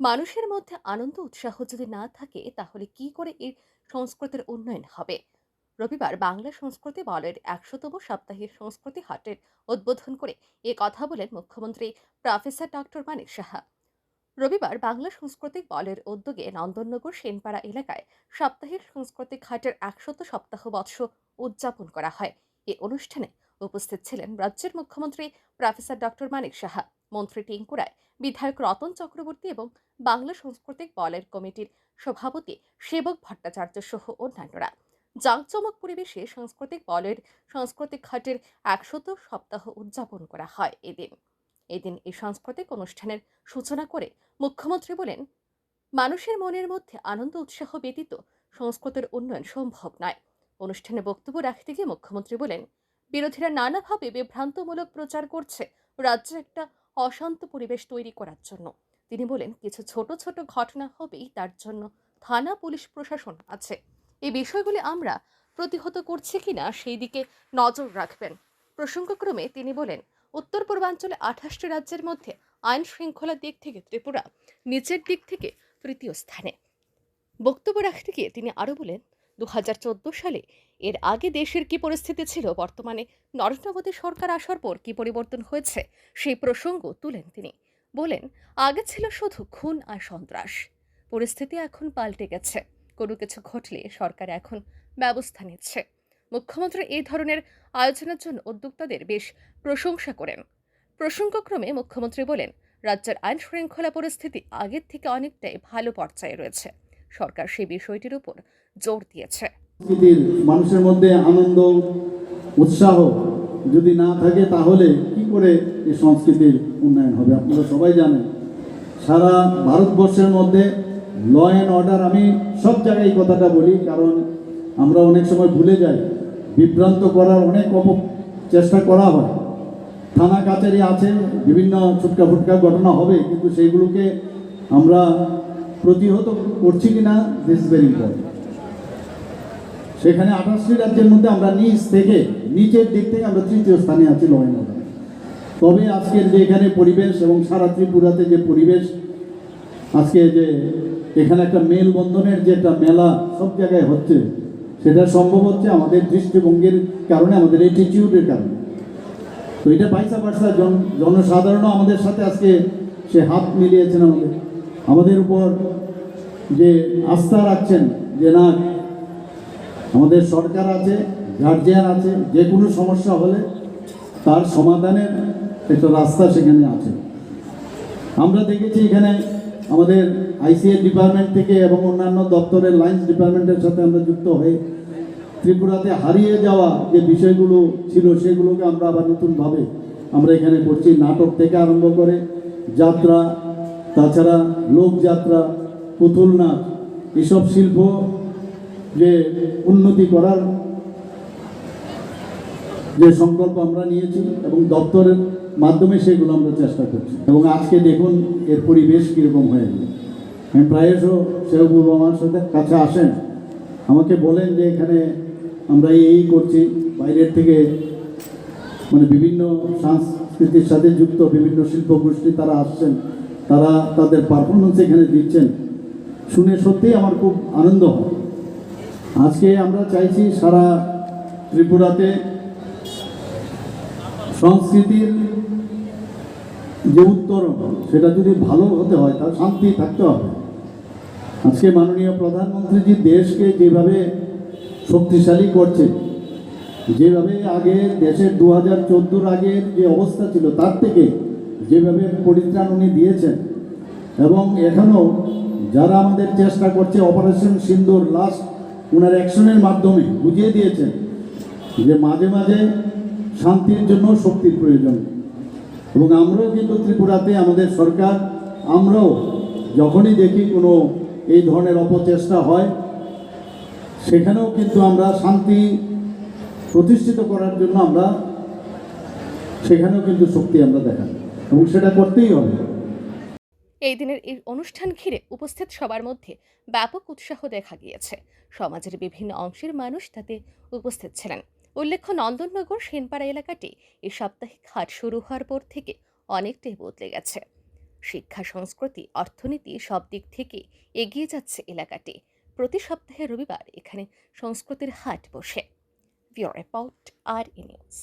মানুষের মধ্যে আনন্দ, উৎসাহ যদি না থাকে, তাহলে কি করে এর সংস্কৃতির উন্নয়ন হবে? রবিবার বাংলা সংস্কৃতি বলের একশোতম সাপ্তাহিক সংস্কৃতি হাটের উদ্বোধন করে এ কথা বলেন মুখ্যমন্ত্রী প্রফেসর ডক্টর মানিক সাহা। রবিবার বাংলা সাংস্কৃতিক বলের উদ্যোগে নন্দননগর সেনপাড়া এলাকায় সাপ্তাহিক সাংস্কৃতিক হাটের একশত সপ্তাহ বৎস উদযাপন করা হয়। এই অনুষ্ঠানে উপস্থিত ছিলেন রাজ্যের মুখ্যমন্ত্রী প্রফেসর ডক্টর মানিক সাহা, মন্ত্রী টিঙ্কু রায়, বিধায়ক রতন চক্রবর্তী এবং বাংলা সাংস্কৃতিক বলের কমিটির সভাপতি সেবক ভট্টাচার্য সহ অন্যান্যরা। জাঁকজমক পরিবেশে সাংস্কৃতিক বলের সাংস্কৃতিক হাটের একশত সপ্তাহ উদযাপন করা হয় এদিন। এদিন এই সাংস্কৃতিক অনুষ্ঠানের সূচনা করে মুখ্যমন্ত্রী বলেন, মানুষের মনের মধ্যে আনন্দ উৎসাহ ব্যতীত সংস্কৃতির উন্নয়ন সম্ভব নয়। অনুষ্ঠানে বক্তব্য রাখতে গিয়ে মুখ্যমন্ত্রী বলেন, বিরোধীরা নানাভাবে বিভ্রান্তমূলক প্রচার করছে রাজ্যে একটা অশান্ত পরিবেশ তৈরি করার জন্য। তিনি বলেন, কিছু ছোট ছোট ঘটনা হবেই তার জন্য থানা পুলিশ প্রশাসন আছে। এই বিষয়গুলি আমরা প্রতিহত করছি কিনা সেই দিকে নজর রাখবেন। প্রসঙ্গক্রমে তিনি বলেন, উত্তর পূর্বাঞ্চলে আঠাশটি রাজ্যের মধ্যে আইন শৃঙ্খলার দিক থেকে ত্রিপুরা নিচের দিক থেকে তৃতীয় স্থানে। বক্তব্য রাখতে গিয়ে তিনি আরও বলেন দু হাজার চোদ্দ সালে। এর আগে দেশের কি পরিস্থিতি ছিল, বর্তমানে নরেন্দ্র মোদী সরকার আসার পর কি পরিবর্তন হয়েছে, সেই প্রসঙ্গ তুলেন তিনি। বলেন, আগে ছিল শুধু খুন আর সন্ত্রাস। পরিস্থিতি এখন পাল্টে গেছে। কোনো কিছু ঘটলে সরকার এখন ব্যবস্থা নিচ্ছে। মুখ্যমন্ত্রী এই ধরনের আয়োজনের জন্য উদ্যোক্তাদের বেশ প্রশংসা করেন। প্রসঙ্গক্রমে মুখ্যমন্ত্রী বলেন, রাজ্যের আইন শৃঙ্খলা পরিস্থিতি আগের থেকে অনেকটাই ভালো পর্যায়ে রয়েছে। সরকার সেই বিষয়টির উপর জোর দিয়েছে। মানুষের মধ্যে আনন্দ, উৎসাহ যদি না থাকে, তাহলে কি করে এই সংস্কৃতির উন্নয়ন হবে? আপনারা সবাই জানেন, সারা ভারতবর্ষের মধ্যে ল অ্যান্ড অর্ডার আমি সব জায়গায় কথাটা বলি, কারণ আমরা অনেক সময় ভুলে যাই, বিভ্রান্ত করার অনেক অপ, চেষ্টা করা হয়। থানা কাচারি আছে, বিভিন্ন ছুটকা ফুটকা ঘটনা হবে, কিন্তু সেইগুলোকে আমরা প্রতিহত করছি কিনা দিস ভেরি ইম্পর্টেন্ট সেখানে আঠাশটি রাজ্যের মধ্যে আমরা নিচ থেকে, নিচের দিক থেকে আমরা তৃতীয় স্থানে আছি লড়াই তবে আজকের যে এখানে পরিবেশ এবং সারা ত্রিপুরাতে যে পরিবেশ, আজকে যে এখানে একটা মেলবন্ধনের যে একটা মেলা সব জায়গায় হচ্ছে, সেটা সম্ভব হচ্ছে আমাদের দৃষ্টিভঙ্গির কারণে, আমাদের অ্যাটিটিউডের কারণে। তো এটা পাইসা পার্সা জন জনসাধারণও আমাদের সাথে আজকে সে হাত মিলিয়েছেন আমাদের। আমাদের উপর যে আস্থা রাখছেন যে না, আমাদের সরকার আছে গার্জিয়ান আছে, যে কোনো সমস্যা হলে তার সমাধানের একটা রাস্তা সেখানে আছে। আমরা দেখেছি এখানে আমাদের আইসিএ ডিপার্টমেন্ট থেকে এবং অন্যান্য দপ্তরের লাইন্স ডিপার্টমেন্টের সাথে আমরা যুক্ত হয়ে ত্রিপুরাতে হারিয়ে যাওয়া যে বিষয়গুলো ছিল সেগুলোকে আমরা আবার নতুনভাবে আমরা এখানে করছি। নাটক থেকে আরম্ভ করে যাত্রা তাছাড়া লোকযাত্রা পুতুল নাচ এসব শিল্প যে উন্নতি করার যে সংকল্প আমরা নিয়েছি এবং দপ্তরের মাধ্যমে সেগুলো আমরা চেষ্টা করছি। এবং আজকে দেখুন এর পরিবেশ কীরকম হয়ে গেল। আমি প্রায়শ শেহবুব আমার সাথে কাছে আসেন। আমাকে বলেন যে এখানে আমরা এই করছি, বাইরের থেকে মানে বিভিন্ন সংস্কৃতির সাথে যুক্ত বিভিন্ন শিল্প গোষ্ঠী তারা আসছেন। তারা তাদের পারফরমেন্স এখানে দিচ্ছেন। শুনে সত্যিই আমার খুব আনন্দ হয়। আজকে আমরা চাইছি সারা ত্রিপুরাতে সংস্কৃতির যে উত্তরণ, সেটা যদি ভালো হতে হয় তার শান্তি থাকতে হবে। আজকে মাননীয় প্রধানমন্ত্রীজি দেশকে যেভাবে শক্তিশালী করছে যেভাবে আগে দেশের দু হাজার আগের যে অবস্থা ছিল, তার থেকে যেভাবে পরিত্রাণ উনি দিয়েছেন, এবং এখনও যারা আমাদের চেষ্টা করছে অপারেশন সিন্দুর লাস্ট ওনার অ্যাকশনের মাধ্যমে বুঝিয়ে দিয়েছেন যে মাঝে মাঝে শান্তির জন্য শক্তির প্রয়োজন। এবং আমরাও কিন্তু ত্রিপুরাতে, আমাদের সরকার, আমরাও যখনই দেখি কোনো এই ধরনের অপচেষ্টা হয়, সেখানেও কিন্তু আমরা শান্তি প্রতিষ্ঠিত করার জন্য আমরা, সেখানেও কিন্তু শক্তি আমরা দেখাই। এবং সেটা করতেই হবে। এই দিনের এই অনুষ্ঠান ঘিরে উপস্থিত সবার মধ্যে ব্যাপক উৎসাহ দেখা গিয়েছে। সমাজের বিভিন্ন অংশের মানুষ তাতে উপস্থিত ছিলেন। উল্লেখ্য, নন্দননগর, সেনপাড়া এলাকাটি এই সাপ্তাহিক হাট শুরু হওয়ার পর থেকে অনেকটাই বদলে গেছে। শিক্ষা, সংস্কৃতি, অর্থনীতি সব দিক থেকে এগিয়ে যাচ্ছে এলাকাটি। প্রতি সপ্তাহে রবিবার এখানে সংস্কৃতির হাট বসে। বিওর রিপোর্ট, আর নিউজ।